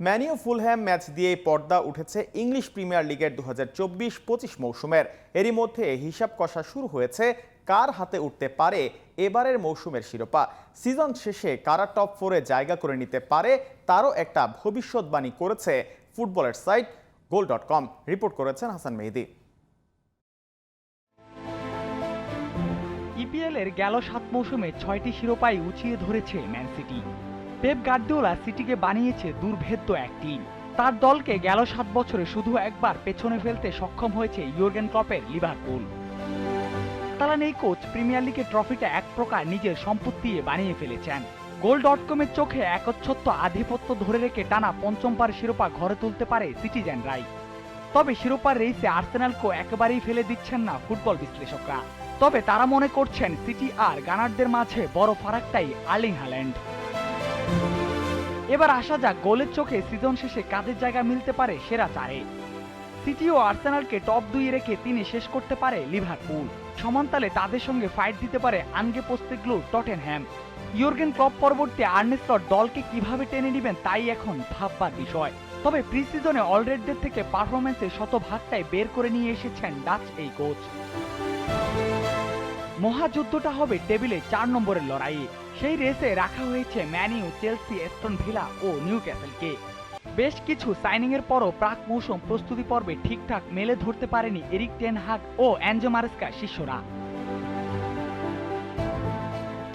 Man U Fulham match দিয়েই পর্দা উঠেছে ইংলিশ প্রিমিয়ার লিগের দু হাজার চব্বিশ পঁচিশ মৌসুমের। এরই মধ্যে হিসাব কষা শুরু হয়েছে কার হাতে উঠতে পারে এবারের মৌসুমের শিরোপা। সিজন শেষে কারা টপ ফোরে জায়গা করে নিতে পারে তারও একটা ভবিষ্যৎবাণী করেছে ফুটবলের site goal dot com. Report করেছেন হাসান মেহেদি। ইপিএল এর গেল সাত মৌসুমে ছয়টি শিরোপাই উঁচিয়ে ধরেছে ম্যান সিটি। পেপ গার্দিওলা সিটিকে বানিয়েছে দুর্ভেদ্য এক টিম। তার দলকে গেল সাত বছরে শুধু একবার পেছনে ফেলতে সক্ষম হয়েছে ইউর্গেন ক্লপের লিভারপুল। কাতালান এই কোচ, প্রিমিয়ার লিগের ট্রফিটা এক প্রকার নিজের সম্পত্তি বানিয়ে ফেলেছেন। গোল ডট কমের চোখে একচ্ছত্ব আধিপত্য ধরে রেখে টানা পঞ্চমবার শিরোপা ঘরে তুলতে পারে সিটিজেনরাই তবে শিরোপার রেসে আর্সেনালকেও একেবারেই ফেলে দিচ্ছেন না ফুটবল বিশ্লেষকরা। তবে তারা মনে করছেন সিটি আর গানারদের মাঝে বড় ফারাকটাই আর্লিং হ্যাল্যান্ড এবার আসা যাক, গোলের চোখে সিজন শেষে কাদের জায়গা মিলতে পারে সেরা চারে। সিটি ও আর্সেনালকে টপ দুই রেখে তিনি শেষ করতে পারে লিভারপুল। সমান্তালে তাদের সঙ্গে ফাইট দিতে পারে আনগে পোস্তেগ্লুর টটেনহ্যাম। ইয়র্গেন ক্লপ পরবর্তী আর্নেস্টর দলকে কীভাবে টেনে নেবেন তাই এখন ভাববার বিষয়। তবে প্রি সিজনে অলরেডদের থেকে পারফরমেন্সের শতভাগটাই বের করে নিয়ে এসেছেন ডাচ এই কোচ। মহাযুদ্ধটা হবে টেবিলে চার নম্বরের লড়াইয়ে। সেই রেসে রাখা হয়েছে man U Chelsea Aston Villa ও নিউ ক্যাসেলকে বেশ কিছু সাইনিং এর পরও প্রাক মৌসুম প্রস্তুতি পর্বে ঠিকঠাক মেলে ধরতে পারেনি এরিক টেন হাগ ও অ্যাঞ্জো মারেস্কা শিষ্যরা।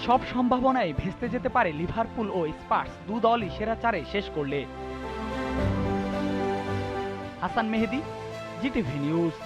সব সম্ভাবনায় ভেস্তে যেতে পারে লিভারপুল ও স্পার্স, দু দলই সেরা চারে শেষ করলে। Hasan Mehedi, GTV news.